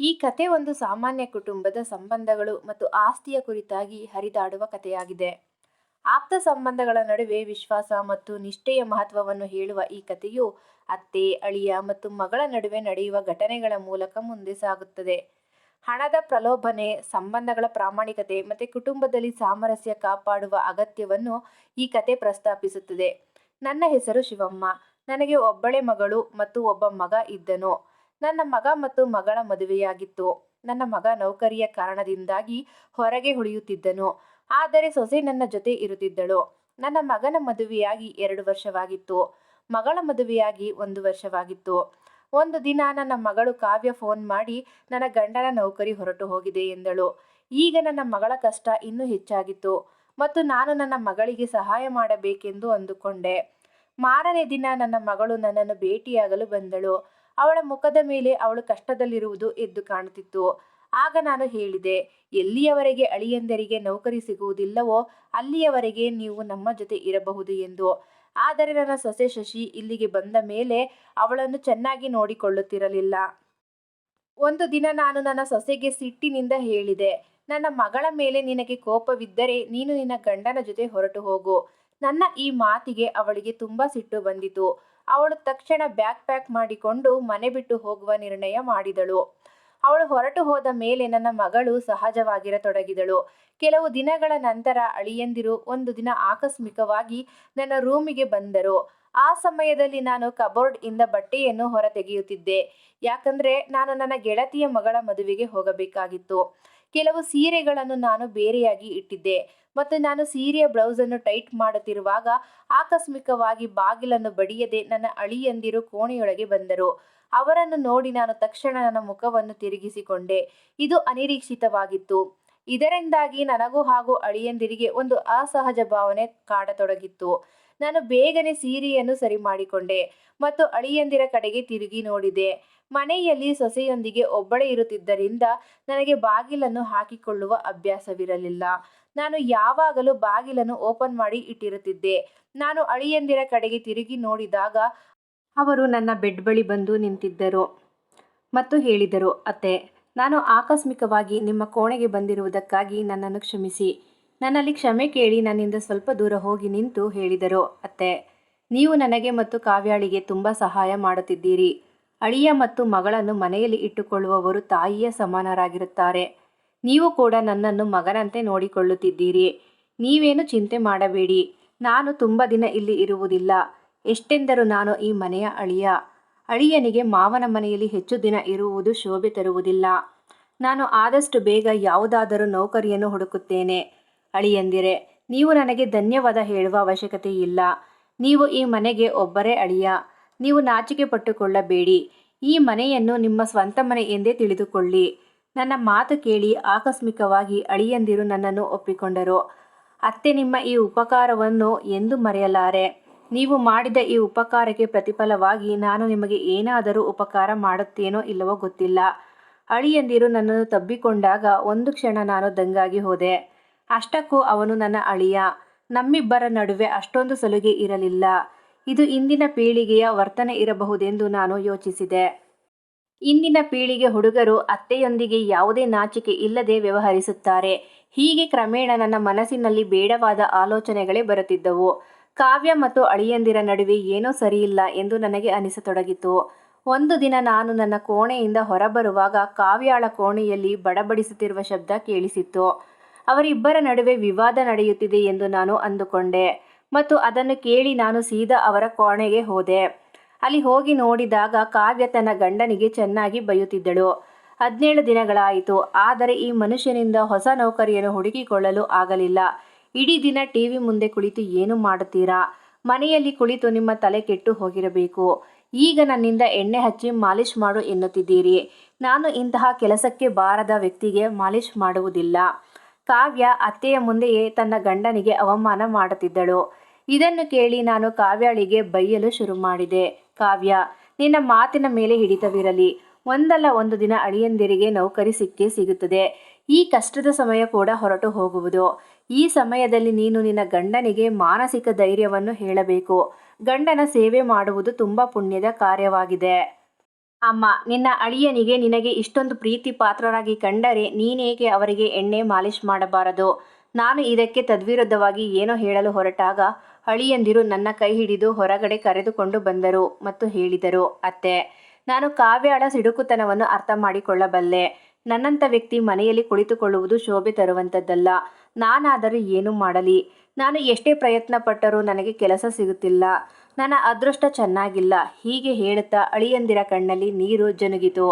ಈ ಕತೆ ಒಂದು ಸಾಮಾನ್ಯ ಕುಟುಂಬದ ಸಂಬಂಧಗಳು ಮತ್ತು ಆಸ್ತಿಯ ಕುರಿತಾಗಿ ಹರಿದಾಡುವ ಕಥೆಯಾಗಿದೆ. ಆಪ್ತ ಸಂಬಂಧಗಳ ನಡುವೆ ವಿಶ್ವಾಸ ಮತ್ತು ನಿಷ್ಠೆಯ ಮಹತ್ವವನ್ನು ಹೇಳುವ ಈ ಕಥೆಯು ಅತ್ತೆ, ಅಳಿಯ ಮತ್ತು ಮಗಳ ನಡುವೆ ನಡೆಯುವ ಘಟನೆಗಳ ಮೂಲಕ ಮುಂದೆ ಸಾಗುತ್ತದೆ. ಹಣದ ಪ್ರಲೋಭನೆ, ಸಂಬಂಧಗಳ ಪ್ರಾಮಾಣಿಕತೆ ಮತ್ತು ಕುಟುಂಬದಲ್ಲಿ ಸಾಮರಸ್ಯ ಕಾಪಾಡುವ ಅಗತ್ಯವನ್ನು ಈ ಕತೆ ಪ್ರಸ್ತಾಪಿಸುತ್ತದೆ. ನನ್ನ ಹೆಸರು ಶಿವಮ್ಮ. ನನಗೆ ಒಬ್ಬಳೆ ಮಗಳು ಮತ್ತು ಒಬ್ಬ ಮಗ ಇದ್ದನು. ನನ್ನ ಮಗ ಮತ್ತು ಮಗಳ ಮದುವೆಯಾಗಿತ್ತು. ನನ್ನ ಮಗ ನೌಕರಿಯ ಕಾರಣದಿಂದಾಗಿ ಹೊರಗೆ ಉಳಿಯುತ್ತಿದ್ದನು. ಆದರೆ ಸೊಸೆ ನನ್ನ ಜೊತೆ ಇರುತ್ತಿದ್ದಳು. ನನ್ನ ಮಗನ ಮದುವೆಯಾಗಿ ಎರಡು ವರ್ಷವಾಗಿತ್ತು. ಮಗಳ ಮದುವೆಯಾಗಿ ಒಂದು ವರ್ಷವಾಗಿತ್ತು. ಒಂದು ದಿನ ನನ್ನ ಮಗಳು ಕಾವ್ಯ ಫೋನ್ ಮಾಡಿ, ನನ್ನ ಗಂಡನ ನೌಕರಿ ಹೊರಟು ಹೋಗಿದೆ ಎಂದಳು. ಈಗ ನನ್ನ ಮಗಳ ಕಷ್ಟ ಇನ್ನೂ ಹೆಚ್ಚಾಗಿತ್ತು ಮತ್ತು ನಾನು ನನ್ನ ಮಗಳಿಗೆ ಸಹಾಯ ಮಾಡಬೇಕೆಂದು ಅಂದುಕೊಂಡೆ. ಮಾರನೇ ದಿನ ನನ್ನ ಮಗಳು ನನ್ನನ್ನು ಭೇಟಿಯಾಗಲು ಬಂದಳು. ಅವಳ ಮುಖದ ಮೇಲೆ ಅವಳು ಕಷ್ಟದಲ್ಲಿರುವುದು ಎದ್ದು ಕಾಣುತ್ತಿತ್ತು. ಆಗ ನಾನು ಹೇಳಿದೆ, ಎಲ್ಲಿಯವರೆಗೆ ಅಳಿಯಂದರಿಗೆ ನೌಕರಿ ಸಿಗುವುದಿಲ್ಲವೋ, ಅಲ್ಲಿಯವರೆಗೆ ನೀವು ನಮ್ಮ ಜೊತೆ ಇರಬಹುದು ಎಂದು. ಆದರೆ ನನ್ನ ಸೊಸೆ ಶಶಿ ಇಲ್ಲಿಗೆ ಬಂದ ಮೇಲೆ ಅವಳನ್ನು ಚೆನ್ನಾಗಿ ನೋಡಿಕೊಳ್ಳುತ್ತಿರಲಿಲ್ಲ. ಒಂದು ದಿನ ನಾನು ನನ್ನ ಸೊಸೆಗೆ ಸಿಟ್ಟಿನಿಂದ ಹೇಳಿದೆ, ನನ್ನ ಮಗಳ ಮೇಲೆ ನಿನಗೆ ಕೋಪವಿದ್ದರೆ ನೀನು ನಿನ್ನ ಗಂಡನ ಜೊತೆ ಹೊರಟು ಹೋಗು. ನನ್ನ ಈ ಮಾತಿಗೆ ಅವಳಿಗೆ ತುಂಬ ಸಿಟ್ಟು ಬಂದಿತು. ಅವಳು ತಕ್ಷಣ ಬ್ಯಾಕ್ ಪ್ಯಾಕ್ ಮಾಡಿಕೊಂಡು ಮನೆ ಬಿಟ್ಟು ಹೋಗುವ ನಿರ್ಣಯ ಮಾಡಿದಳು. ಅವಳು ಹೊರಟು ಹೋದ ಮೇಲೆ ನನ್ನ ಮಗಳು ಸಹಜವಾಗಿರತೊಡಗಿದಳು. ಕೆಲವು ದಿನಗಳ ನಂತರ ಅಳಿಯಂದಿರು ಒಂದು ದಿನ ಆಕಸ್ಮಿಕವಾಗಿ ನನ್ನ ರೂಮಿಗೆ ಬಂದರು. ಆ ಸಮಯದಲ್ಲಿ ನಾನು ಕಬೋರ್ಡ್ ಇಂದ ಬಟ್ಟೆಯನ್ನು ಹೊರ ತೆಗೆಯುತ್ತಿದ್ದೆ ಯಾಕಂದ್ರೆ ನಾನು ನನ್ನ ಗೆಳತಿಯ ಮಗಳ ಮದುವೆಗೆ ಹೋಗಬೇಕಾಗಿತ್ತು. ಕೆಲವು ಸೀರೆಗಳನ್ನು ನಾನು ಬೇರೆಯಾಗಿ ಇಟ್ಟಿದ್ದೆ. ಮತ್ತು ನಾನು ಸೀರೆಯ ಬ್ಲೌಸನ್ನು ಟೈಟ್ ಮಾಡುತ್ತಿರುವಾಗ ಆಕಸ್ಮಿಕವಾಗಿ ಬಾಗಿಲನ್ನು ಬಡಿಯದೆ ನನ್ನ ಅಳಿಯಂದಿರು ಕೋಣೆಯೊಳಗೆ ಬಂದರು. ಅವರನ್ನು ನೋಡಿ ನಾನು ತಕ್ಷಣ ನನ್ನ ಮುಖವನ್ನು ತಿರುಗಿಸಿಕೊಂಡೆ. ಇದು ಅನಿರೀಕ್ಷಿತವಾಗಿತ್ತು. ಇದರಿಂದಾಗಿ ನನಗೂ ಹಾಗೂ ಅಳಿಯಂದಿರಿಗೆ ಒಂದು ಅಸಹಜ ಭಾವನೆ ಕಾಡತೊಡಗಿತ್ತು. ನಾನು ಬೇಗನೆ ಸೀರೆಯನ್ನು ಸರಿ ಮಾಡಿಕೊಂಡೆ ಮತ್ತು ಅಳಿಯಂದಿರ ಕಡೆಗೆ ತಿರುಗಿ ನೋಡಿದೆ. ಮನೆಯಲ್ಲಿ ಸೊಸೆಯೊಂದಿಗೆ ಒಬ್ಬಳೇ ಇರುತ್ತಿದ್ದರಿಂದ ನನಗೆ ಬಾಗಿಲನ್ನು ಹಾಕಿಕೊಳ್ಳುವ ಅಭ್ಯಾಸವಿರಲಿಲ್ಲ. ನಾನು ಯಾವಾಗಲೂ ಬಾಗಿಲನ್ನು ಓಪನ್ ಮಾಡಿ ಇಟ್ಟಿರುತ್ತಿದ್ದೆ. ನಾನು ಅಳಿಯಂದಿರ ಕಡೆಗೆ ತಿರುಗಿ ನೋಡಿದಾಗ ಅವರು ನನ್ನ ಬೆಡ್ ಬಳಿ ಬಂದು ನಿಂತಿದ್ದರು ಮತ್ತು ಹೇಳಿದರು, ಅತ್ತೆ, ನಾನು ಆಕಸ್ಮಿಕವಾಗಿ ನಿಮ್ಮ ಕೋಣೆಗೆ ಬಂದಿರುವುದಕ್ಕಾಗಿ ನನ್ನನ್ನು ಕ್ಷಮಿಸಿ. ನನ್ನಲ್ಲಿ ಕ್ಷಮೆ ಕೇಳಿ ನನ್ನಿಂದ ಸ್ವಲ್ಪ ದೂರ ಹೋಗಿ ನಿಂತು ಹೇಳಿದರು, ಅತ್ತೆ, ನೀವು ನನಗೆ ಮತ್ತು ಕಾವ್ಯಾಳಿಗೆ ತುಂಬ ಸಹಾಯ ಮಾಡುತ್ತಿದ್ದೀರಿ. ಅಳಿಯ ಮತ್ತು ಮಗಳನ್ನು ಮನೆಯಲ್ಲಿ ಇಟ್ಟುಕೊಳ್ಳುವವರು ತಾಯಿಯ ಸಮಾನರಾಗಿರುತ್ತಾರೆ. ನೀವು ಕೂಡ ನನ್ನನ್ನು ಮಗನಂತೆ ನೋಡಿಕೊಳ್ಳುತ್ತಿದ್ದೀರಿ. ನೀವೇನು ಚಿಂತೆ ಮಾಡಬೇಡಿ. ನಾನು ತುಂಬ ದಿನ ಇಲ್ಲಿ ಇರುವುದಿಲ್ಲ. ಎಷ್ಟೆಂದರೂ ನಾನು ಈ ಮನೆಯ ಅಳಿಯ. ಅಳಿಯನಿಗೆ ಮಾವನ ಮನೆಯಲ್ಲಿ ಹೆಚ್ಚು ದಿನ ಇರುವುದು ಶೋಭೆ ತರುವುದಿಲ್ಲ. ನಾನು ಆದಷ್ಟು ಬೇಗ ಯಾವುದಾದರೂ ನೌಕರಿಯನ್ನು ಹುಡುಕುತ್ತೇನೆ. ಅಳಿಯಂದಿರೆ ನೀವು ನನಗೆ ಧನ್ಯವಾದ ಹೇಳುವ ಅವಶ್ಯಕತೆ ಇಲ್ಲ. ನೀವು ಈ ಮನೆಗೆ ಒಬ್ಬರೇ ಅಳಿಯ. ನೀವು ನಾಚಿಕೆ ಪಟ್ಟುಕೊಳ್ಳಬೇಡಿ. ಈ ಮನೆಯನ್ನು ನಿಮ್ಮ ಸ್ವಂತ ಮನೆ ಎಂದೇ ತಿಳಿದುಕೊಳ್ಳಿ. ನನ್ನ ಮಾತು ಕೇಳಿ ಆಕಸ್ಮಿಕವಾಗಿ ಅಳಿಯಂದಿರು ನನ್ನನ್ನು ಒಪ್ಪಿಕೊಂಡರು. ಅತ್ತೆ ನಿಮ್ಮ ಈ ಉಪಕಾರವನ್ನು ಎಂದು ಮರೆಯಲಾರೆ. ನೀವು ಮಾಡಿದ ಈ ಉಪಕಾರಕ್ಕೆ ಪ್ರತಿಫಲವಾಗಿ ನಾನು ನಿಮಗೆ ಏನಾದರೂ ಉಪಕಾರ ಮಾಡುತ್ತೇನೋ ಇಲ್ಲವೋ ಗೊತ್ತಿಲ್ಲ. ಅಳಿಯಂದಿರು ನನ್ನನ್ನು ತಬ್ಬಿಕೊಂಡಾಗ ಒಂದು ಕ್ಷಣ ನಾನು ದಂಗಾಗಿ ಹೋದೆ. ಅಷ್ಟಕ್ಕೂ ಅವನು ನನ್ನ ಅಳಿಯ. ನಮ್ಮಿಬ್ಬರ ನಡುವೆ ಅಷ್ಟೊಂದು ಸಲುಗೆ ಇರಲಿಲ್ಲ. ಇದು ಇಂದಿನ ಪೀಳಿಗೆಯ ವರ್ತನೆ ಇರಬಹುದೆಂದು ನಾನು ಯೋಚಿಸಿದೆ. ಇಂದಿನ ಪೀಳಿಗೆ ಹುಡುಗರು ಅತ್ತೆಯೊಂದಿಗೆ ಯಾವುದೇ ನಾಚಿಕೆ ಇಲ್ಲದೆ ವ್ಯವಹರಿಸುತ್ತಾರೆ. ಹೀಗೆ ಕ್ರಮೇಣ ನನ್ನ ಮನಸ್ಸಿನಲ್ಲಿ ಬೇಡವಾದ ಆಲೋಚನೆಗಳೇ ಬರುತ್ತಿದ್ದವು. ಕಾವ್ಯ ಮತ್ತು ಅಳಿಯಂದಿರ ನಡುವೆ ಏನೋ ಸರಿಯಿಲ್ಲ ಎಂದು ನನಗೆ ಅನಿಸತೊಡಗಿತು. ಒಂದು ದಿನ ನಾನು ನನ್ನ ಕೋಣೆಯಿಂದ ಹೊರಬರುವಾಗ ಕಾವ್ಯಾಳ ಕೋಣೆಯಲ್ಲಿ ಬಡಬಡಿಸುತ್ತಿರುವ ಶಬ್ದ ಕೇಳಿಸಿತ್ತು. ಅವರಿಬ್ಬರ ನಡುವೆ ವಿವಾದ ನಡೆಯುತ್ತಿದೆ ಎಂದು ನಾನು ಅಂದುಕೊಂಡೆ ಮತ್ತು ಅದನ್ನು ಕೇಳಿ ನಾನು ಸೀದಾ ಅವರ ಕೋಣೆಗೆ ಹೋದೆ. ಅಲ್ಲಿ ಹೋಗಿ ನೋಡಿದಾಗ ಕಾವ್ಯ ತನ್ನ ಗಂಡನಿಗೆ ಚೆನ್ನಾಗಿ ಬೈಯುತ್ತಿದ್ದಳು. ಹದಿನೇಳು ದಿನಗಳಾಯಿತು, ಆದರೆ ಈ ಮನುಷ್ಯನಿಂದ ಹೊಸ ನೌಕರಿಯನ್ನು ಹುಡುಕಿಕೊಳ್ಳಲು ಆಗಲಿಲ್ಲ. ಇಡೀ ದಿನ ಟಿ ವಿ ಮುಂದೆ ಕುಳಿತು ಏನು ಮಾಡುತ್ತೀರಾ? ಮನೆಯಲ್ಲಿ ಕುಳಿತು ನಿಮ್ಮ ತಲೆ ಕೆಟ್ಟು ಹೋಗಿರಬೇಕು. ಈಗ ನನ್ನಿಂದ ಎಣ್ಣೆ ಹಚ್ಚಿ ಮಾಲಿಶ್ ಮಾಡು ಎನ್ನುತ್ತಿದ್ದೀರಿ. ನಾನು ಇಂತಹ ಕೆಲಸಕ್ಕೆ ಬಾರದ ವ್ಯಕ್ತಿಗೆ ಮಾಲಿಶ್ ಮಾಡುವುದಿಲ್ಲ. ಕಾವ್ಯ ಅತ್ತೆಯ ಮುಂದೆಯೇ ತನ್ನ ಗಂಡನಿಗೆ ಅವಮಾನ ಮಾಡುತ್ತಿದ್ದಳು. ಇದನ್ನು ಕೇಳಿ ನಾನು ಕಾವ್ಯಾಳಿಗೆ ಬೈಯಲು ಶುರು ಮಾಡಿದೆ. ಕಾವ್ಯ, ನಿನ್ನ ಮಾತಿನ ಮೇಲೆ ಹಿಡಿತವಿರಲಿ. ಒಂದಲ್ಲ ಒಂದು ದಿನ ಅಳಿಯಂದಿರಿಗೆ ನೌಕರಿ ಸಿಕ್ಕೇ ಸಿಗುತ್ತದೆ. ಈ ಕಷ್ಟದ ಸಮಯ ಕೂಡ ಹೊರಟು ಹೋಗುವುದು. ಈ ಸಮಯದಲ್ಲಿ ನೀನು ನಿನ್ನ ಗಂಡನಿಗೆ ಮಾನಸಿಕ ಧೈರ್ಯವನ್ನು ಹೇಳಬೇಕು. ಗಂಡನ ಸೇವೆ ಮಾಡುವುದು ತುಂಬ ಪುಣ್ಯದ ಕಾರ್ಯವಾಗಿದೆ. ಅಮ್ಮ, ನಿನ್ನ ಅಳಿಯನಿಗೆ ನಿನಗೆ ಇಷ್ಟೊಂದು ಪ್ರೀತಿ ಪಾತ್ರರಾಗಿ ಕಂಡರೆ ನೀನೇಕೆ ಅವರಿಗೆ ಎಣ್ಣೆ ಮಾಲಿಶ್ ಮಾಡಬಾರದು? ನಾನು ಇದಕ್ಕೆ ತದ್ವಿರುದ್ಧವಾಗಿ ಏನೋ ಹೇಳಲು ಹೊರಟಾಗ ಅಳಿಯಂದಿರು ನನ್ನ ಕೈ ಹಿಡಿದು ಹೊರಗಡೆ ಕರೆದುಕೊಂಡು ಬಂದರು ಮತ್ತು ಹೇಳಿದರು, ಅತ್ತೆ, ನಾನು ಕಾವ್ಯಾಳ ಸಿಡುಕುತನವನ್ನು ಅರ್ಥ ಮಾಡಿಕೊಳ್ಳಬಲ್ಲೆ. ನನ್ನಂಥ ವ್ಯಕ್ತಿ ಮನೆಯಲ್ಲಿ ಕುಳಿತುಕೊಳ್ಳುವುದು ಶೋಭೆ ತರುವಂಥದ್ದಲ್ಲ. ನಾನಾದರೂ ಏನು ಮಾಡಲಿ? ನಾನು ಎಷ್ಟೇ ಪ್ರಯತ್ನ ಪಟ್ಟರೂ ನನಗೆ ಕೆಲಸ ಸಿಗುತ್ತಿಲ್ಲ. ನನ್ನ ಅದೃಷ್ಟ ಚೆನ್ನಾಗಿಲ್ಲ. ಹೀಗೆ ಹೇಳುತ್ತಾ ಅಳಿಯಂದಿರ ಕಣ್ಣಲ್ಲಿ ನೀರು ಜನುಗಿತು.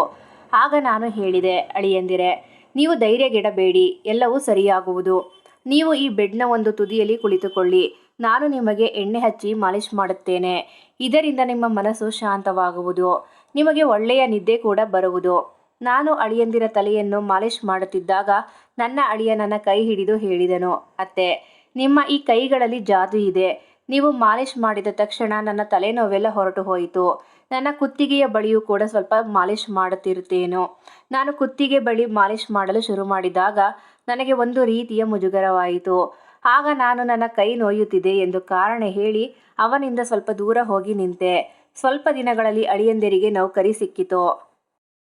ಆಗ ನಾನು ಹೇಳಿದೆ, ಅಳಿಯಂದಿರೆ, ನೀವು ಧೈರ್ಯಗೆಡಬೇಡಿ. ಎಲ್ಲವೂ ಸರಿಯಾಗುವುದು. ನೀವು ಈ ಬೆಡ್ನ ಒಂದು ತುದಿಯಲ್ಲಿ ಕುಳಿತುಕೊಳ್ಳಿ. ನಾನು ನಿಮಗೆ ಎಣ್ಣೆ ಹಚ್ಚಿ ಮಾಲಿಶ್ ಮಾಡುತ್ತೇನೆ. ಇದರಿಂದ ನಿಮ್ಮ ಮನಸ್ಸು ಶಾಂತವಾಗುವುದು. ನಿಮಗೆ ಒಳ್ಳೆಯ ನಿದ್ದೆ ಕೂಡ ಬರುವುದು. ನಾನು ಅಳಿಯಂದಿರ ತಲೆಯನ್ನು ಮಾಲಿಶ್ ಮಾಡುತ್ತಿದ್ದಾಗ ನನ್ನ ಅಳಿಯ ನನ್ನ ಕೈ ಹಿಡಿದು ಹೇಳಿದನು, ಅತ್ತೆ, ನಿಮ್ಮ ಈ ಕೈಗಳಲ್ಲಿ ಜಾದು ಇದೆ. ನೀವು ಮಾಲಿಶ್ ಮಾಡಿದ ತಕ್ಷಣ ನನ್ನ ತಲೆನೋವೆಲ್ಲ ಹೊರಟು ಹೋಯಿತು. ನನ್ನ ಕುತ್ತಿಗೆಯ ಬಳಿಯೂ ಕೂಡ ಸ್ವಲ್ಪ ಮಾಲಿಶ್ ಮಾಡುತ್ತಿರುತ್ತೇನೋ. ನಾನು ಕುತ್ತಿಗೆ ಬಳಿ ಮಾಲಿಶ್ ಮಾಡಲು ಶುರು ಮಾಡಿದಾಗ ನನಗೆ ಒಂದು ರೀತಿಯ ಮುಜುಗರವಾಯಿತು. ಆಗ ನಾನು ನನ್ನ ಕೈ ನೋಯುತ್ತಿದೆ ಎಂದು ಕಾರಣ ಹೇಳಿ ಅವನಿಂದ ಸ್ವಲ್ಪ ದೂರ ಹೋಗಿ ನಿಂತೆ. ಸ್ವಲ್ಪ ದಿನಗಳಲ್ಲಿ ಅಳಿಯಂದಿರಿಗೆ ನೌಕರಿ ಸಿಕ್ಕಿತು.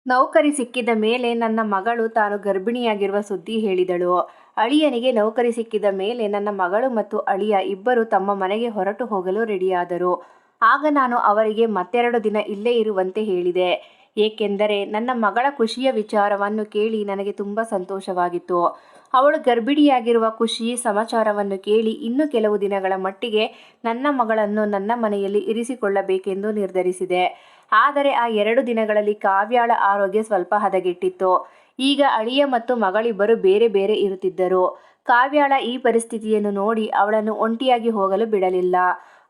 ನೌಕರಿ ಸಿಕ್ಕಿದ ಮೇಲೆ ನನ್ನ ಮಗಳು ತಾನು ಗರ್ಭಿಣಿಯಾಗಿರುವ ಸುದ್ದಿ ಹೇಳಿದಳು. ಅಳಿಯನಿಗೆ ನೌಕರಿ ಸಿಕ್ಕಿದ ಮೇಲೆ ನನ್ನ ಮಗಳು ಮತ್ತು ಅಳಿಯ ಇಬ್ಬರು ತಮ್ಮ ಮನೆಗೆ ಹೊರಟು ಹೋಗಲು ರೆಡಿಯಾದರು. ಆಗ ನಾನು ಅವರಿಗೆ ಮತ್ತೆರಡು ದಿನ ಇಲ್ಲೇ ಇರುವಂತೆ ಹೇಳಿದೆ. ಏಕೆಂದರೆ ನನ್ನ ಮಗಳ ಖುಷಿಯ ವಿಚಾರವನ್ನು ಕೇಳಿ ನನಗೆ ತುಂಬ ಸಂತೋಷವಾಗಿತ್ತು. ಅವಳು ಗರ್ಭಿಣಿಯಾಗಿರುವ ಖುಷಿ ಸಮಾಚಾರವನ್ನು ಕೇಳಿ ಇನ್ನು ಕೆಲವು ದಿನಗಳ ಮಟ್ಟಿಗೆ ನನ್ನ ಮಗಳನ್ನು ನನ್ನ ಮನೆಯಲ್ಲಿ ಇರಿಸಿಕೊಳ್ಳಬೇಕೆಂದು ನಿರ್ಧರಿಸಿದೆ. ಆದರೆ ಆ ಎರಡು ದಿನಗಳಲ್ಲಿ ಕಾವ್ಯಾಳ ಆರೋಗ್ಯ ಸ್ವಲ್ಪ ಹದಗೆಟ್ಟಿತ್ತು. ಈಗ ಅಳಿಯ ಮತ್ತು ಮಗಳಿಬ್ಬರು ಬೇರೆ ಬೇರೆ ಇರುತ್ತಿದ್ದರು. ಕಾವ್ಯಾಳ ಈ ಪರಿಸ್ಥಿತಿಯನ್ನು ನೋಡಿ ಅವಳನ್ನು ಒಂಟಿಯಾಗಿ ಹೋಗಲು ಬಿಡಲಿಲ್ಲ.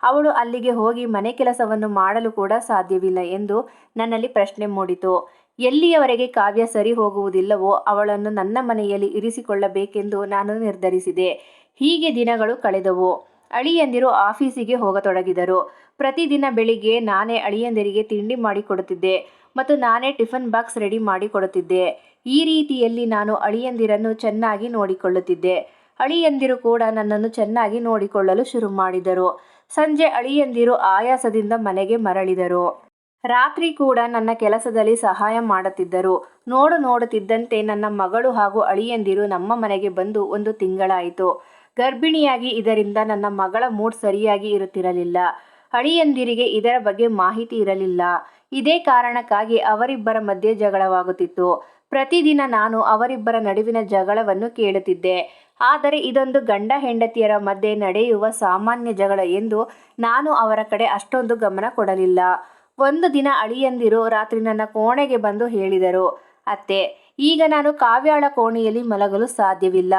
ಅವಳು ಅಲ್ಲಿಗೆ ಹೋಗಿ ಮನೆ ಕೆಲಸವನ್ನು ಮಾಡಲು ಕೂಡ ಸಾಧ್ಯವಿಲ್ಲ ಎಂದು ನನ್ನಲ್ಲಿ ಪ್ರಶ್ನೆ ಮೂಡಿತು. ಎಲ್ಲಿಯವರೆಗೆ ಕಾವ್ಯ ಸರಿ ಹೋಗುವುದಿಲ್ಲವೋ ಅವಳನ್ನು ನನ್ನ ಮನೆಯಲ್ಲಿ ಇರಿಸಿಕೊಳ್ಳಬೇಕೆಂದು ನಾನು ನಿರ್ಧರಿಸಿದೆ. ಹೀಗೆ ದಿನಗಳು ಕಳೆದವು. ಅಳಿಯಂದಿರು ಆಫೀಸಿಗೆ ಹೋಗತೊಡಗಿದರು. ಪ್ರತಿದಿನ ಬೆಳಿಗ್ಗೆ ನಾನೇ ಅಳಿಯಂದಿರಿಗೆ ತಿಂಡಿ ಮಾಡಿಕೊಡುತ್ತಿದ್ದೆ. ಮತ್ತು ನಾನೇ ಟಿಫನ್ ಬಾಕ್ಸ್ ರೆಡಿ ಮಾಡಿಕೊಡುತ್ತಿದ್ದೆ ಈ ರೀತಿಯಲ್ಲಿ ನಾನು ಅಳಿಯಂದಿರನ್ನು ಚೆನ್ನಾಗಿ ನೋಡಿಕೊಳ್ಳುತ್ತಿದ್ದೆ. ಅಳಿಯಂದಿರು ಕೂಡ ನನ್ನನ್ನು ಚೆನ್ನಾಗಿ ನೋಡಿಕೊಳ್ಳಲು ಶುರು ಮಾಡಿದರು. ಸಂಜೆ ಅಳಿಯಂದಿರು ಆಯಾಸದಿಂದ ಮನೆಗೆ ಮರಳಿದರು. ರಾತ್ರಿ ಕೂಡ ನನ್ನ ಕೆಲಸದಲ್ಲಿ ಸಹಾಯ ಮಾಡುತ್ತಿದ್ದರು. ನೋಡು ನೋಡುತ್ತಿದ್ದಂತೆ ನನ್ನ ಮಗಳು ಹಾಗೂ ಅಳಿಯಂದಿರು ನಮ್ಮ ಮನೆಗೆ ಬಂದು ಒಂದು ತಿಂಗಳಾಯಿತು. ಗರ್ಭಿಣಿಯಾಗಿ ಇದರಿಂದ ನನ್ನ ಮಗಳ ಮೂಡ್ ಸರಿಯಾಗಿ ಇರುತ್ತಿರಲಿಲ್ಲ. ಅಳಿಯಂದಿರಿಗೆ ಇದರ ಬಗ್ಗೆ ಮಾಹಿತಿ ಇರಲಿಲ್ಲ. ಇದೇ ಕಾರಣಕ್ಕಾಗಿ ಅವರಿಬ್ಬರ ಮಧ್ಯೆ ಜಗಳವಾಗುತ್ತಿತ್ತು. ಪ್ರತಿದಿನ ನಾನು ಅವರಿಬ್ಬರ ನಡುವಿನ ಜಗಳವನ್ನು ಕೇಳುತ್ತಿದ್ದೆ. ಆದರೆ ಇದೊಂದು ಗಂಡ ಹೆಂಡತಿಯರ ಮಧ್ಯೆ ನಡೆಯುವ ಸಾಮಾನ್ಯ ಜಗಳ ಎಂದು ನಾನು ಅವರ ಕಡೆ ಅಷ್ಟೊಂದು ಗಮನ ಕೊಡಲಿಲ್ಲ. ಒಂದು ದಿನ ಅಳಿಯಂದಿರು ರಾತ್ರಿ ನನ್ನ ಕೋಣೆಗೆ ಬಂದು ಹೇಳಿದರು, ಅತ್ತೆ, ಈಗ ನಾನು ಕಾವ್ಯಾಳ ಕೋಣೆಯಲ್ಲಿ ಮಲಗಲು ಸಾಧ್ಯವಿಲ್ಲ.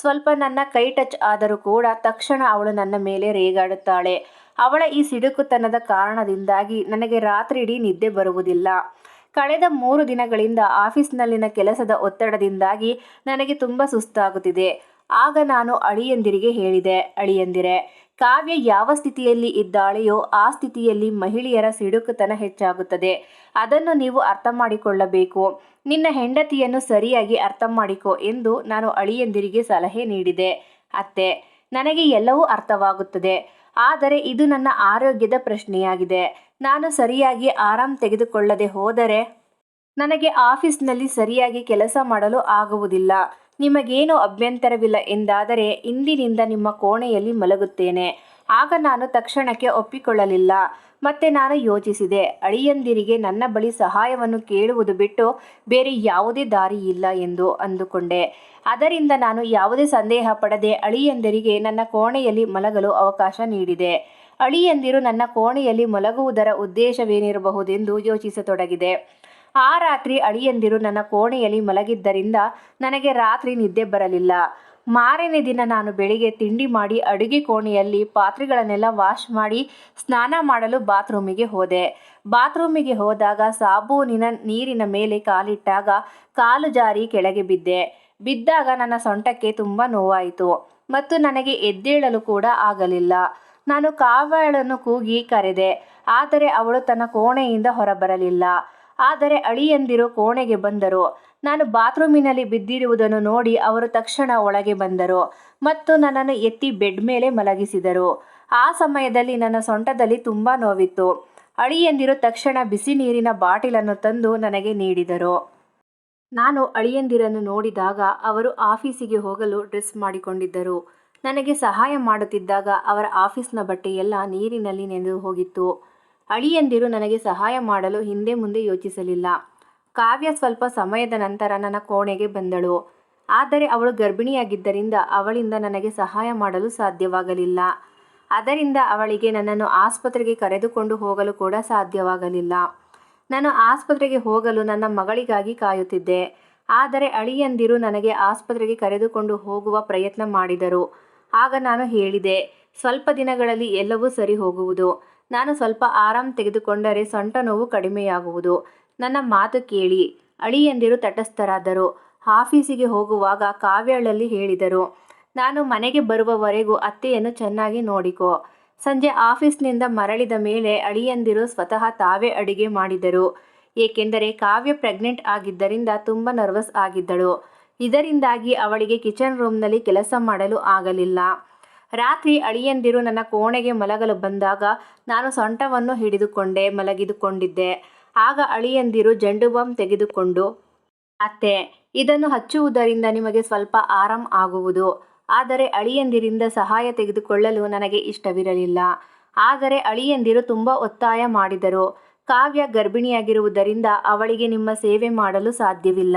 ಸ್ವಲ್ಪ ನನ್ನ ಕೈ ಟಚ್ ಆದರೂ ಕೂಡ ತಕ್ಷಣ ಅವಳು ನನ್ನ ಮೇಲೆ ರೇಗಾಡುತ್ತಾಳೆ. ಅವಳ ಈ ಸಿಡುಕುತನದ ಕಾರಣದಿಂದಾಗಿ ನನಗೆ ರಾತ್ರಿ ಇಡೀ ನಿದ್ದೆ ಬರುವುದಿಲ್ಲ. ಕಳೆದ ಮೂರು ದಿನಗಳಿಂದ ಆಫೀಸ್ನಲ್ಲಿನ ಕೆಲಸದ ಒತ್ತಡದಿಂದಾಗಿ ನನಗೆ ತುಂಬ ಸುಸ್ತಾಗುತ್ತಿದೆ. ಆಗ ನಾನು ಅಳಿಯಂದಿರಿಗೆ ಹೇಳಿದೆ, ಅಳಿಯಂದಿರೆ, ಕಾವ್ಯ ಯಾವ ಸ್ಥಿತಿಯಲ್ಲಿ ಇದ್ದಾಳೆಯೋ ಆ ಸ್ಥಿತಿಯಲ್ಲಿ ಮಹಿಳೆಯರ ಸಿಡುಕುತನ ಹೆಚ್ಚಾಗುತ್ತದೆ. ಅದನ್ನು ನೀವು ಅರ್ಥ ಮಾಡಿಕೊಳ್ಳಬೇಕು ನಿನ್ನ ಹೆಂಡತಿಯನ್ನು ಸರಿಯಾಗಿ ಅರ್ಥ ಮಾಡಿಕೊ ಎಂದು ನಾನು ಅಳಿಯಂದಿರಿಗೆ ಸಲಹೆ ನೀಡಿದೆ. ಅತ್ತೆ, ನನಗೆ ಎಲ್ಲವೂ ಅರ್ಥವಾಗುತ್ತದೆ. ಆದರೆ ಇದು ನನ್ನ ಆರೋಗ್ಯದ ಪ್ರಶ್ನೆಯಾಗಿದೆ. ನಾನು ಸರಿಯಾಗಿ ಆರಾಮ್ ತೆಗೆದುಕೊಳ್ಳದೆ ಹೋದರೆ ನನಗೆ ಆಫೀಸ್ನಲ್ಲಿ ಸರಿಯಾಗಿ ಕೆಲಸ ಮಾಡಲು ಆಗುವುದಿಲ್ಲ. ನಿಮಗೇನು ಅಭ್ಯಂತರವಿಲ್ಲ ಎಂದಾದರೆ ಇಂದಿನಿಂದ ನಿಮ್ಮ ಕೋಣೆಯಲ್ಲಿ ಮಲಗುತ್ತೇನೆ. ಆಗ ನಾನು ತಕ್ಷಣಕ್ಕೆ ಒಪ್ಪಿಕೊಳ್ಳಲಿಲ್ಲ. ಮತ್ತೆ ನಾನು ಯೋಚಿಸಿದೆ. ಅಳಿಯಂದಿರಿಗೆ ನನ್ನ ಬಳಿ ಸಹಾಯವನ್ನು ಕೇಳುವುದು ಬಿಟ್ಟು ಬೇರೆ ಯಾವುದೇ ದಾರಿ ಇಲ್ಲ ಎಂದು ಅಂದುಕೊಂಡೆ. ಅದರಿಂದ ನಾನು ಯಾವುದೇ ಸಂದೇಹ ಪಡದೆ ಅಳಿಯಂದಿರಿಗೆ ನನ್ನ ಕೋಣೆಯಲ್ಲಿ ಮಲಗಲು ಅವಕಾಶ ನೀಡಿದೆ. ಅಳಿಯಂದಿರು ನನ್ನ ಕೋಣೆಯಲ್ಲಿ ಮಲಗುವುದರ ಉದ್ದೇಶವೇನಿರಬಹುದೆಂದು ಯೋಚಿಸತೊಡಗಿದೆ. ಆ ರಾತ್ರಿ ಅಳಿಯಂದಿರು ನನ್ನ ಕೋಣೆಯಲ್ಲಿ ಮಲಗಿದ್ದರಿಂದ ನನಗೆ ರಾತ್ರಿ ನಿದ್ದೆ ಬರಲಿಲ್ಲ. ಮಾರನೇ ದಿನ ನಾನು ಬೆಳಿಗ್ಗೆ ತಿಂಡಿ ಮಾಡಿ ಅಡುಗೆ ಕೋಣೆಯಲ್ಲಿ ಪಾತ್ರೆಗಳನ್ನೆಲ್ಲ ವಾಶ್ ಮಾಡಿ ಸ್ನಾನ ಮಾಡಲು ಬಾತ್ರೂಮಿಗೆ ಹೋದೆ. ಬಾತ್ರೂಮಿಗೆ ಹೋದಾಗ ಸಾಬೂನಿನ ನೀರಿನ ಮೇಲೆ ಕಾಲಿಟ್ಟಾಗ ಕಾಲು ಜಾರಿ ಕೆಳಗೆ ಬಿದ್ದೆ. ಬಿದ್ದಾಗ ನನ್ನ ಸೊಂಟಕ್ಕೆ ತುಂಬ ನೋವಾಯಿತು ಮತ್ತು ನನಗೆ ಎದ್ದೇಳಲು ಕೂಡ ಆಗಲಿಲ್ಲ. ನಾನು ಕಾವಾಳನ್ನು ಕೂಗಿ ಕರೆದೆ, ಆದರೆ ಅವಳು ತನ್ನ ಕೋಣೆಯಿಂದ ಹೊರಬರಲಿಲ್ಲ. ಆದರೆ ಅಳಿಯಂದಿರು ಕೋಣೆಗೆ ಬಂದರು. ನಾನು ಬಾತ್ರೂಮಿನಲ್ಲಿ ಬಿದ್ದಿರುವುದನ್ನು ನೋಡಿ ಅವರು ತಕ್ಷಣ ಒಳಗೆ ಬಂದರು ಮತ್ತು ನನ್ನನ್ನು ಎತ್ತಿ ಬೆಡ್ ಮೇಲೆ ಮಲಗಿಸಿದರು. ಆ ಸಮಯದಲ್ಲಿ ನನ್ನ ಸೊಂಟದಲ್ಲಿ ತುಂಬ ನೋವಿತ್ತು. ಅಳಿಯಂದಿರು ತಕ್ಷಣ ಬಿಸಿ ನೀರಿನ ಬಾಟಿಲನ್ನು ತಂದು ನನಗೆ ನೀಡಿದರು. ನಾನು ಅಳಿಯಂದಿರನ್ನು ನೋಡಿದಾಗ ಅವರು ಆಫೀಸಿಗೆ ಹೋಗಲು ಡ್ರೆಸ್ ಮಾಡಿಕೊಂಡಿದ್ದರು. ನನಗೆ ಸಹಾಯ ಮಾಡುತ್ತಿದ್ದಾಗ ಅವರ ಆಫೀಸ್ನ ಬಟ್ಟೆಯೆಲ್ಲ ನೀರಿನಲ್ಲಿ ನೆನೆದು ಹೋಗಿತ್ತು. ಅಳಿಯಂದಿರು ನನಗೆ ಸಹಾಯ ಮಾಡಲು ಹಿಂದೆ ಮುಂದೆ ಯೋಚಿಸಲಿಲ್ಲ. ಕಾವ್ಯ ಸ್ವಲ್ಪ ಸಮಯದ ನಂತರ ನನ್ನ ಕೋಣೆಗೆ ಬಂದಳು. ಆದರೆ ಅವಳು ಗರ್ಭಿಣಿಯಾಗಿದ್ದರಿಂದ ಅವಳಿಂದ ನನಗೆ ಸಹಾಯ ಮಾಡಲು ಸಾಧ್ಯವಾಗಲಿಲ್ಲ. ಅದರಿಂದ ಅವಳಿಗೆ ನನ್ನನ್ನು ಆಸ್ಪತ್ರೆಗೆ ಕರೆದುಕೊಂಡು ಹೋಗಲು ಕೂಡ ಸಾಧ್ಯವಾಗಲಿಲ್ಲ. ನಾನು ಆಸ್ಪತ್ರೆಗೆ ಹೋಗಲು ನನ್ನ ಮಗಳಿಗಾಗಿ ಕಾಯುತ್ತಿದ್ದೆ. ಆದರೆ ಅಳಿಯಂದಿರು ನನಗೆ ಆಸ್ಪತ್ರೆಗೆ ಕರೆದುಕೊಂಡು ಹೋಗುವ ಪ್ರಯತ್ನ ಮಾಡಿದರು. ಆಗ ನಾನು ಹೇಳಿದೆ, ಸ್ವಲ್ಪ ದಿನಗಳಲ್ಲಿ ಎಲ್ಲವೂ ಸರಿ ಹೋಗುವುದು. ನಾನು ಸ್ವಲ್ಪ ಆರಾಮ್ ತೆಗೆದುಕೊಂಡರೆ ಸೊಂಟ ನೋವು ಕಡಿಮೆಯಾಗುವುದು. ನನ್ನ ಮಾತು ಕೇಳಿ. ಅಳಿಯಂದಿರು ತಟಸ್ಥರಾದರು. ಆಫೀಸಿಗೆ ಹೋಗುವಾಗ ಕಾವ್ಯಳಲ್ಲಿ ಹೇಳಿದರು, ನಾನು ಮನೆಗೆ ಬರುವವರೆಗೂ ಅತ್ತೆಯನ್ನು ಚೆನ್ನಾಗಿ ನೋಡಿಕೋ. ಸಂಜೆ ಆಫೀಸ್ನಿಂದ ಮರಳಿದ ಮೇಲೆ ಅಳಿಯಂದಿರು ಸ್ವತಃ ತಾವೇ ಅಡಿಗೆ ಮಾಡಿದರು. ಏಕೆಂದರೆ ಕಾವ್ಯ ಪ್ರೆಗ್ನೆಂಟ್ ಆಗಿದ್ದರಿಂದ ತುಂಬ ನರ್ವಸ್ ಆಗಿದ್ದಳು. ಇದರಿಂದಾಗಿ ಅವಳಿಗೆ ಕಿಚನ್ ರೂಮ್ನಲ್ಲಿ ಕೆಲಸ ಮಾಡಲು ಆಗಲಿಲ್ಲ. ರಾತ್ರಿ ಅಳಿಯಂದಿರು ನನ್ನ ಕೋಣೆಗೆ ಮಲಗಲು ಬಂದಾಗ ನಾನು ಸೊಂಟವನ್ನು ಹಿಡಿದುಕೊಂಡೆ, ಮಲಗಿದುಕೊಂಡಿದ್ದೆ. ಆಗ ಅಳಿಯಂದಿರು ಜಂಡು ಬಾಂಬ್ ತೆಗೆದುಕೊಂಡು, ಅತ್ತೆ, ಇದನ್ನು ಹಚ್ಚುವುದರಿಂದ ನಿಮಗೆ ಸ್ವಲ್ಪ ಆರಾಮ್ ಆಗುವುದು. ಆದರೆ ಅಳಿಯಂದಿರಿಂದ ಸಹಾಯ ತೆಗೆದುಕೊಳ್ಳಲು ನನಗೆ ಇಷ್ಟವಿರಲಿಲ್ಲ. ಆದರೆ ಅಳಿಯಂದಿರು ತುಂಬ ಒತ್ತಾಯ ಮಾಡಿದರು. ಕಾವ್ಯ ಗರ್ಭಿಣಿಯಾಗಿರುವುದರಿಂದ ಅವಳಿಗೆ ನಿಮ್ಮ ಸೇವೆ ಮಾಡಲು ಸಾಧ್ಯವಿಲ್ಲ.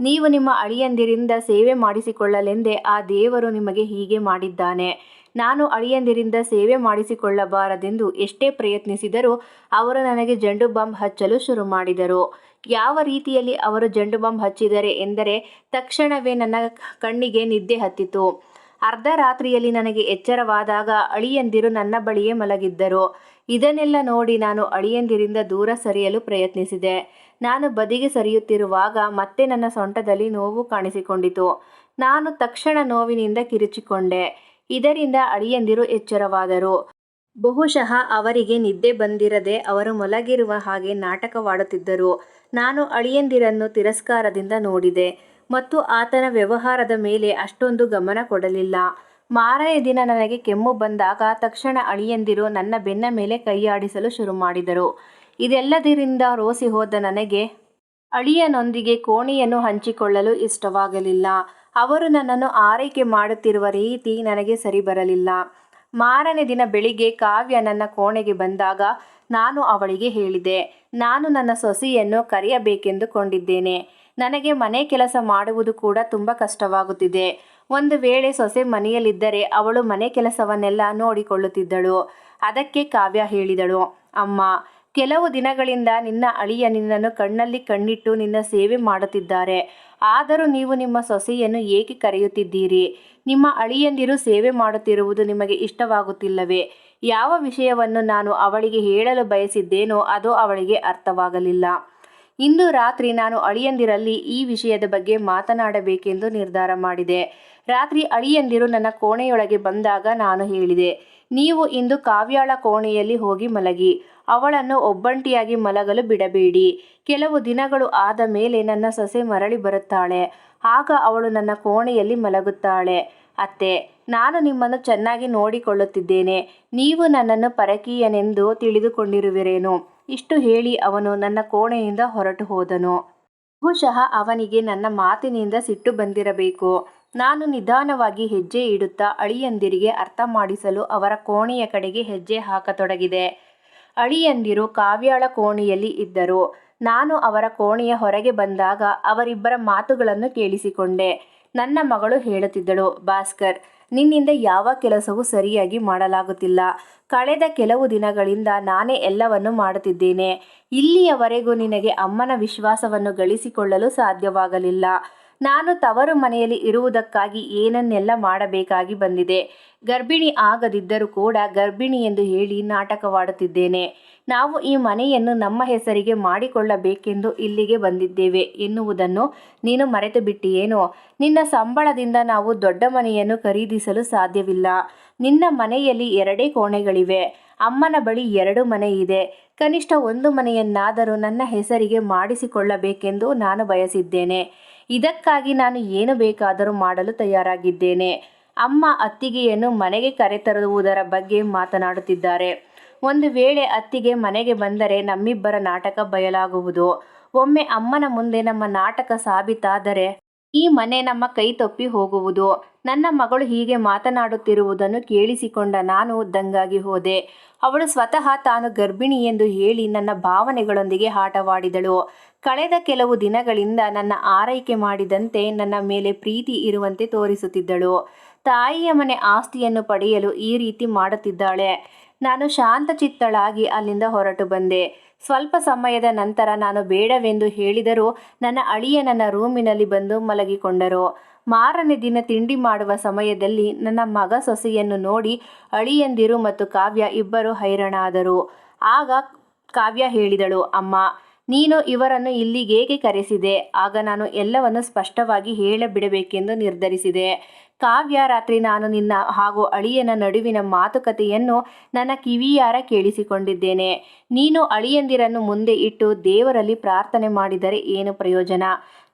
ನೀವು ನಿಮ್ಮ ಅಳಿಯಂದಿರಿಂದ ಸೇವೆ ಮಾಡಿಸಿಕೊಳ್ಳಲೆಂದೇ ಆ ದೇವರು ನಿಮಗೆ ಹೀಗೆ ಮಾಡಿದ್ದಾನೆ. ನಾನು ಅಳಿಯಂದಿರಿಂದ ಸೇವೆ ಮಾಡಿಸಿಕೊಳ್ಳಬಾರದೆಂದು ಎಷ್ಟೇ ಪ್ರಯತ್ನಿಸಿದರೂ ಅವರು ನನಗೆ ಜಂಡು ಬಾಂಬ್ ಹಚ್ಚಲು ಶುರು ಮಾಡಿದರು. ಯಾವ ರೀತಿಯಲ್ಲಿ ಅವರು ಜಂಡು ಬಾಂಬ್ ಹಚ್ಚಿದರೆ ಎಂದರೆ ತಕ್ಷಣವೇ ನನ್ನ ಕಣ್ಣಿಗೆ ನಿದ್ದೆ ಹತ್ತಿತು. ಅರ್ಧ ರಾತ್ರಿಯಲ್ಲಿ ನನಗೆ ಎಚ್ಚರವಾದಾಗ ಅಳಿಯಂದಿರು ನನ್ನ ಬಳಿಯೇ ಮಲಗಿದ್ದರು. ಇದನ್ನೆಲ್ಲ ನೋಡಿ ನಾನು ಅಳಿಯಂದಿರಿಂದ ದೂರ ಸರಿಯಲು ಪ್ರಯತ್ನಿಸಿದೆ. ನಾನು ಬದಿಗೆ ಸರಿಯುತ್ತಿರುವಾಗ ಮತ್ತೆ ನನ್ನ ಸೊಂಟದಲ್ಲಿ ನೋವು ಕಾಣಿಸಿಕೊಂಡಿತು. ನಾನು ತಕ್ಷಣ ನೋವಿನಿಂದ ಕಿರುಚಿಕೊಂಡೆ. ಇದರಿಂದ ಅಳಿಯಂದಿರು ಎಚ್ಚರವಾದರು. ಬಹುಶಃ ಅವರಿಗೆ ನಿದ್ದೆ ಬಂದಿರದೆ ಅವರು ಮಲಗಿರುವ ಹಾಗೆ ನಾಟಕವಾಡುತ್ತಿದ್ದರು. ನಾನು ಅಳಿಯಂದಿರನ್ನು ತಿರಸ್ಕಾರದಿಂದ ನೋಡಿದೆ ಮತ್ತು ಆತನ ವ್ಯವಹಾರದ ಮೇಲೆ ಅಷ್ಟೊಂದು ಗಮನ ಕೊಡಲಿಲ್ಲ. ಮಾರನೇ ದಿನ ನನಗೆ ಕೆಮ್ಮು ಬಂದಾಗ ತಕ್ಷಣ ಅಳಿಯಂದಿರು ನನ್ನ ಬೆನ್ನ ಮೇಲೆ ಕೈಯಾಡಿಸಲು ಶುರು ಮಾಡಿದರು. ಇದೆಲ್ಲದರಿಂದ ರೋಸಿ ಹೋದ ನನಗೆ ಅಳಿಯನೊಂದಿಗೆ ಕೋಣೆಯನ್ನು ಹಂಚಿಕೊಳ್ಳಲು ಇಷ್ಟವಾಗಲಿಲ್ಲ. ಅವರು ನನ್ನನ್ನು ಆರೈಕೆ ಮಾಡುತ್ತಿರುವ ರೀತಿ ನನಗೆ ಸರಿ ಬರಲಿಲ್ಲ. ಮಾರನೇ ದಿನ ಬೆಳಿಗ್ಗೆ ಕಾವ್ಯ ನನ್ನ ಕೋಣೆಗೆ ಬಂದಾಗ ನಾನು ಅವಳಿಗೆ ಹೇಳಿದೆ, ನಾನು ನನ್ನ ಸೊಸೆಯನ್ನು ಕರೆಯಬೇಕೆಂದುಕೊಂಡಿದ್ದೇನೆ. ನನಗೆ ಮನೆ ಕೆಲಸ ಮಾಡುವುದು ಕೂಡ ತುಂಬ ಕಷ್ಟವಾಗುತ್ತಿದೆ. ಒಂದು ವೇಳೆ ಸೊಸೆ ಮನೆಯಲ್ಲಿದ್ದರೆ ಅವಳು ಮನೆ ಕೆಲಸವನ್ನೆಲ್ಲ ನೋಡಿಕೊಳ್ಳುತ್ತಿದ್ದಳು. ಅದಕ್ಕೆ ಕಾವ್ಯ ಹೇಳಿದಳು, ಅಮ್ಮ ಕೆಲವು ದಿನಗಳಿಂದ ನಿನ್ನ ಅಳಿಯ ನಿನ್ನನ್ನು ಕಣ್ಣಲ್ಲಿ ಕಣ್ಣಿಟ್ಟು ನಿನ್ನ ಸೇವೆ ಮಾಡುತ್ತಿದ್ದಾರೆ. ಆದರೂ ನೀವು ನಿಮ್ಮ ಸೊಸೆಯನ್ನು ಏಕೆ ಕರೆಯುತ್ತಿದ್ದೀರಿ? ನಿಮ್ಮ ಅಳಿಯಂದಿರು ಸೇವೆ ಮಾಡುತ್ತಿರುವುದು ನಿಮಗೆ ಇಷ್ಟವಾಗುತ್ತಿಲ್ಲವೇ? ಯಾವ ವಿಷಯವನ್ನು ನಾನು ಅವಳಿಗೆ ಹೇಳಲು ಬಯಸಿದ್ದೇನೋ ಅದು ಅವಳಿಗೆ ಅರ್ಥವಾಗಲಿಲ್ಲ. ಇಂದು ರಾತ್ರಿ ನಾನು ಅಳಿಯಂದಿರಲ್ಲಿ ಈ ವಿಷಯದ ಬಗ್ಗೆ ಮಾತನಾಡಬೇಕೆಂದು ನಿರ್ಧಾರ ಮಾಡಿದೆ. ರಾತ್ರಿ ಅಳಿಯಂದಿರು ನನ್ನ ಕೋಣೆಯೊಳಗೆ ಬಂದಾಗ ನಾನು ಹೇಳಿದೆ, ನೀವು ಇಂದು ಕಾವ್ಯಾಳ ಕೋಣೆಯಲ್ಲಿ ಹೋಗಿ ಮಲಗಿ. ಅವಳನ್ನು ಒಬ್ಬಂಟಿಯಾಗಿ ಮಲಗಲು ಬಿಡಬೇಡಿ. ಕೆಲವು ದಿನಗಳು ಆದ ಮೇಲೆ ನನ್ನ ಸೊಸೆ ಮರಳಿ ಬರುತ್ತಾಳೆ. ಆಗ ಅವಳು ನನ್ನ ಕೋಣೆಯಲ್ಲಿ ಮಲಗುತ್ತಾಳೆ. ಅತ್ತೆ, ನಾನು ನಿಮ್ಮನ್ನು ಚೆನ್ನಾಗಿ ನೋಡಿಕೊಳ್ಳುತ್ತಿದ್ದೇನೆ. ನೀವು ನನ್ನನ್ನು ಪರಕೀಯನೆಂದು ತಿಳಿದುಕೊಂಡಿರುವಿರೇನು ಇಷ್ಟು ಹೇಳಿ ಅವನು ನನ್ನ ಕೋಣೆಯಿಂದ ಹೊರಟು ಹೋದನು. ಬಹುಶಃ ಅವನಿಗೆ ನನ್ನ ಮಾತಿನಿಂದ ಸಿಟ್ಟು ಬಂದಿರಬೇಕು. ನಾನು ನಿಧಾನವಾಗಿ ಹೆಜ್ಜೆ ಇಡುತ್ತಾ ಅಳಿಯಂದಿರಿಗೆ ಅರ್ಥ ಮಾಡಿಸಲು ಅವರ ಕೋಣೆಯ ಕಡೆಗೆ ಹೆಜ್ಜೆ ಹಾಕತೊಡಗಿದೆ. ಅಳಿಯಂದಿರು ಕಾವ್ಯಾಳ ಕೋಣೆಯಲ್ಲಿ ಇದ್ದರು. ನಾನು ಅವರ ಕೋಣೆಯ ಹೊರಗೆ ಬಂದಾಗ ಅವರಿಬ್ಬರ ಮಾತುಗಳನ್ನು ಕೇಳಿಸಿಕೊಂಡೆ. ನನ್ನ ಮಗಳು ಹೇಳುತ್ತಿದ್ದಳು, ಭಾಸ್ಕರ್, ನಿನ್ನಿಂದ ಯಾವ ಕೆಲಸವೂ ಸರಿಯಾಗಿ ಮಾಡಲಾಗುತ್ತಿಲ್ಲ. ಕಳೆದ ಕೆಲವು ದಿನಗಳಿಂದ ನಾನೇ ಎಲ್ಲವನ್ನು ಮಾಡುತ್ತಿದ್ದೇನೆ. ಇಲ್ಲಿಯವರೆಗೂ ನಿನಗೆ ಅಮ್ಮನ ವಿಶ್ವಾಸವನ್ನು ಗಳಿಸಿಕೊಳ್ಳಲು ಸಾಧ್ಯವಾಗಲಿಲ್ಲ. ನಾನು ತವರು ಮನೆಯಲ್ಲಿ ಇರುವುದಕ್ಕಾಗಿ ಏನನ್ನೆಲ್ಲ ಮಾಡಬೇಕಾಗಿ ಬಂದಿದೆ. ಗರ್ಭಿಣಿ ಆಗದಿದ್ದರೂ ಕೂಡ ಗರ್ಭಿಣಿ ಎಂದು ಹೇಳಿ ನಾಟಕವಾಡುತ್ತಿದ್ದೇನೆ. ನಾವು ಈ ಮನೆಯನ್ನು ನಮ್ಮ ಹೆಸರಿಗೆ ಮಾಡಿಕೊಳ್ಳಬೇಕೆಂದು ಇಲ್ಲಿಗೆ ಬಂದಿದ್ದೇವೆ ಎನ್ನುವುದನ್ನು ನೀನು ಮರೆತು ಬಿಟ್ಟಿಯೇನೋ ನಿನ್ನ ಸಂಬಳದಿಂದ ನಾವು ದೊಡ್ಡ ಮನೆಯನ್ನು ಖರೀದಿಸಲು ಸಾಧ್ಯವಿಲ್ಲ. ನಿನ್ನ ಮನೆಯಲ್ಲಿ ಎರಡೇ ಕೋಣೆಗಳಿವೆ. ಅಮ್ಮನ ಬಳಿ ಎರಡು ಮನೆ ಇದೆ. ಕನಿಷ್ಠ ಒಂದು ಮನೆಯನ್ನಾದರೂ ನನ್ನ ಹೆಸರಿಗೆ ಮಾಡಿಸಿಕೊಳ್ಳಬೇಕೆಂದು ನಾನು ಬಯಸಿದ್ದೇನೆ. ಇದಕ್ಕಾಗಿ ನಾನು ಏನು ಬೇಕಾದರೂ ಮಾಡಲು ತಯಾರಾಗಿದ್ದೇನೆ. ಅಮ್ಮ ಅತ್ತಿಗೆಯನ್ನು ಮನೆಗೆ ಕರೆತರುವುದರ ಬಗ್ಗೆ ಮಾತನಾಡುತ್ತಿದ್ದಾರೆ. ಒಂದು ವೇಳೆ ಅತ್ತಿಗೆ ಮನೆಗೆ ಬಂದರೆ ನಮ್ಮಿಬ್ಬರ ನಾಟಕ ಬಯಲಾಗುವುದು. ಒಮ್ಮೆ ಅಮ್ಮನ ಮುಂದೆ ನಮ್ಮ ನಾಟಕ ಸಾಬೀತಾದರೆ ಈ ಮನೆ ನಮ್ಮ ಕೈ ತಪ್ಪಿ ಹೋಗುವುದು. ನನ್ನ ಮಗಳು ಹೀಗೆ ಮಾತನಾಡುತ್ತಿರುವುದನ್ನು ಕೇಳಿಸಿಕೊಂಡ ನಾನು ದಂಗಾಗಿ ಹೋದೆ. ಅವಳು ಸ್ವತಃ ತಾನು ಗರ್ಭಿಣಿ ಎಂದು ಹೇಳಿ ನನ್ನ ಭಾವನೆಗಳೊಂದಿಗೆ ಆಟವಾಡಿದಳು. ಕಳೆದ ಕೆಲವು ದಿನಗಳಿಂದ ನನ್ನ ಆರೈಕೆ ಮಾಡಿದಂತೆ ನನ್ನ ಮೇಲೆ ಪ್ರೀತಿ ಇರುವಂತೆ ತೋರಿಸುತ್ತಿದ್ದಳು. ತಾಯಿಯ ಮನೆ ಆಸ್ತಿಯನ್ನು ಪಡೆಯಲು ಈ ರೀತಿ ಮಾಡುತ್ತಿದ್ದಾಳೆ. ನಾನು ಶಾಂತಚಿತ್ತಳಾಗಿ ಅಲ್ಲಿಂದ ಹೊರಟು ಬಂದೆ. ಸ್ವಲ್ಪ ಸಮಯದ ನಂತರ ನಾನು ಬೇಡವೆಂದು ಹೇಳಿದರೂ ನನ್ನ ಅಳಿಯ ನನ್ನ ರೂಮಿನಲ್ಲಿ ಬಂದು ಮಲಗಿಕೊಂಡರು. ಮಾರನೇ ದಿನ ತಿಂಡಿ ಮಾಡುವ ಸಮಯದಲ್ಲಿ ನನ್ನ ಮಗ ಸೊಸೆಯನ್ನು ನೋಡಿ ಅಳಿಯಂದಿರು ಮತ್ತು ಕಾವ್ಯ ಇಬ್ಬರು ಹೈರಾಣಾದರು. ಆಗ ಕಾವ್ಯ ಹೇಳಿದಳು, ಅಮ್ಮ, ನೀನು ಇವರನ್ನು ಇಲ್ಲಿಗೇಕೆ ಕರೆಸಿದೆ? ಆಗ ನಾನು ಎಲ್ಲವನ್ನು ಸ್ಪಷ್ಟವಾಗಿ ಹೇಳಬಿಡಬೇಕೆಂದು ನಿರ್ಧರಿಸಿದೆ. ಕಾವ್ಯ ರಾತ್ರಿ ನಾನು ನಿನ್ನ ಹಾಗೂ ಅಳಿಯನ ನಡುವಿನ ಮಾತುಕತೆಯನ್ನು ನನ್ನ ಕಿವಿಯಾರ ಕೇಳಿಸಿಕೊಂಡಿದ್ದೇನೆ. ನೀನು ಅಳಿಯಂದಿರನ್ನು ಮುಂದೆ ಇಟ್ಟು ದೇವರಲ್ಲಿ ಪ್ರಾರ್ಥನೆ ಮಾಡಿದರೆ ಏನು ಪ್ರಯೋಜನ?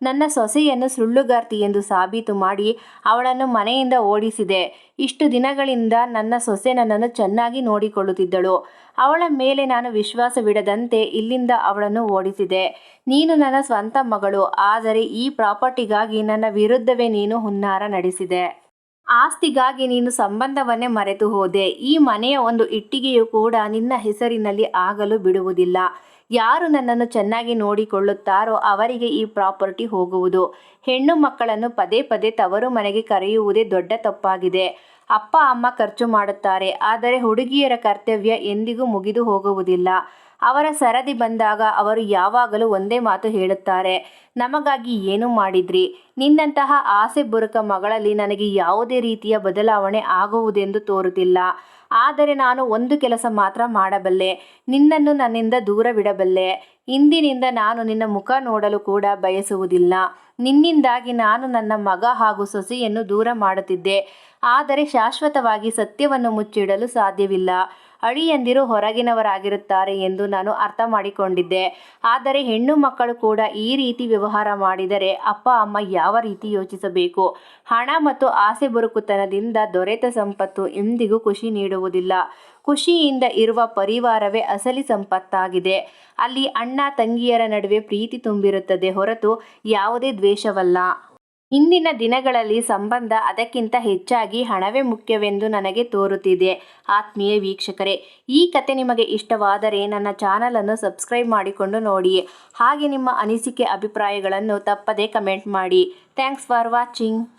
ನನ್ನ ಸೊಸೆಯನ್ನು ಸುಳ್ಳುಗಾರ್ತಿ ಎಂದು ಸಾಬೀತು ಮಾಡಿ ಅವಳನ್ನು ಮನೆಯಿಂದ ಓಡಿಸಿದೆ. ಇಷ್ಟು ದಿನಗಳಿಂದ ನನ್ನ ಸೊಸೆ ನನ್ನನ್ನು ಚೆನ್ನಾಗಿ ನೋಡಿಕೊಳ್ಳುತ್ತಿದ್ದಳು. ಅವಳ ಮೇಲೆ ನಾನು ವಿಶ್ವಾಸವಿಡದಂತೆ ಇಲ್ಲಿಂದ ಅವಳನ್ನು ಓಡಿಸಿದೆ. ನೀನು ನನ್ನ ಸ್ವಂತ ಮಗಳು, ಆದರೆ ಈ ಪ್ರಾಪರ್ಟಿಗಾಗಿ ನನ್ನ ವಿರುದ್ಧವೇ ನೀನು ಹುನ್ನಾರ ನಡೆಸಿದೆ. ಆಸ್ತಿಗಾಗಿ ನೀನು ಸಂಬಂಧವನ್ನೇ ಮರೆತು ಹೋದೆ ಈ ಮನೆಯ ಒಂದು ಇಟ್ಟಿಗೆಯು ಕೂಡ ನಿನ್ನ ಹೆಸರಿನಲ್ಲಿ ಆಗಲು ಬಿಡುವುದಿಲ್ಲ. ಯಾರು ನನ್ನನ್ನು ಚೆನ್ನಾಗಿ ನೋಡಿಕೊಳ್ಳುತ್ತಾರೋ ಅವರಿಗೆ ಈ ಪ್ರಾಪರ್ಟಿ ಹೋಗುವುದು. ಹೆಣ್ಣು ಮಕ್ಕಳನ್ನು ಪದೇ ಪದೇ ತವರು ಮನೆಗೆ ಕರೆಯುವುದೇ ದೊಡ್ಡ ತಪ್ಪಾಗಿದೆ. ಅಪ್ಪ, ಅಮ್ಮ ಖರ್ಚು ಮಾಡುತ್ತಾರೆ, ಆದರೆ ಹುಡುಗಿಯರ ಕರ್ತವ್ಯ ಎಂದಿಗೂ ಮುಗಿದು ಹೋಗುವುದಿಲ್ಲ. ಅವರ ಸರದಿ ಬಂದಾಗ ಅವರು ಯಾವಾಗಲೂ ಒಂದೇ ಮಾತು ಹೇಳುತ್ತಾರೆ, ನಮಗಾಗಿ ಏನು ಮಾಡಿದ್ರಿ? ನಿನ್ನಂತಹ ಆಸೆ ಬುರುಕ ಮಗಳಲ್ಲಿ ನನಗೆ ಯಾವುದೇ ರೀತಿಯ ಬದಲಾವಣೆ ಆಗುವುದೆಂದು ತೋರುತ್ತಿಲ್ಲ. ಆದರೆ ನಾನು ಒಂದು ಕೆಲಸ ಮಾತ್ರ ಮಾಡಬಲ್ಲೆ, ನಿನ್ನನ್ನು ನನ್ನಿಂದ ದೂರವಿಡಬಲ್ಲೆ. ಇಂದಿನಿಂದ ನಾನು ನಿನ್ನ ಮುಖ ನೋಡಲು ಕೂಡ ಬಯಸುವುದಿಲ್ಲ. ನಿನ್ನಿಂದಾಗಿ ನಾನು ನನ್ನ ಮಗ ಹಾಗೂ ಸೊಸೆಯನ್ನು ದೂರ ಮಾಡುತ್ತಿದ್ದೆ. ಆದರೆ ಶಾಶ್ವತವಾಗಿ ಸತ್ಯವನ್ನು ಮುಚ್ಚಿಡಲು ಸಾಧ್ಯವಿಲ್ಲ. ಅಳಿಯಂದಿರು ಹೊರಗಿನವರಾಗಿರುತ್ತಾರೆ ಎಂದು ನಾನು ಅರ್ಥ ಮಾಡಿಕೊಂಡಿದ್ದೆ. ಆದರೆ ಹೆಣ್ಣು ಮಕ್ಕಳು ಕೂಡ ಈ ರೀತಿ ವ್ಯವಹಾರ ಮಾಡಿದರೆ ಅಪ್ಪ, ಅಮ್ಮ ಯಾವ ರೀತಿ ಯೋಚಿಸಬೇಕು? ಹಣ ಮತ್ತು ಆಸೆ ಬುರುಕುತನದಿಂದ ದೊರೆತ ಸಂಪತ್ತು ಎಂದಿಗೂ ಖುಷಿ ನೀಡುವುದಿಲ್ಲ. ಖುಷಿಯಿಂದ ಇರುವ ಪರಿವಾರವೇ ಅಸಲಿ ಸಂಪತ್ತಾಗಿದೆ. ಅಲ್ಲಿ ಅಣ್ಣ, ತಂಗಿಯರ ನಡುವೆ ಪ್ರೀತಿ ತುಂಬಿರುತ್ತದೆ ಹೊರತು ಯಾವುದೇ ದ್ವೇಷವಲ್ಲ. ಇಂದಿನ ದಿನಗಳಲ್ಲಿ ಸಂಬಂಧ ಅದಕ್ಕಿಂತ ಹೆಚ್ಚಾಗಿ ಹಣವೇ ಮುಖ್ಯವೆಂದು ನನಗೆ ತೋರುತ್ತಿದೆ. ಆತ್ಮೀಯ ವೀಕ್ಷಕರೇ, ಈ ಕತೆ ನಿಮಗೆ ಇಷ್ಟವಾದರೆ ನನ್ನ ಚಾನಲನ್ನು ಸಬ್ಸ್ಕ್ರೈಬ್ ಮಾಡಿಕೊಂಡು ನೋಡಿ. ಹಾಗೆ ನಿಮ್ಮ ಅನಿಸಿಕೆ, ಅಭಿಪ್ರಾಯಗಳನ್ನು ತಪ್ಪದೇ ಕಮೆಂಟ್ ಮಾಡಿ. Thanks for watching.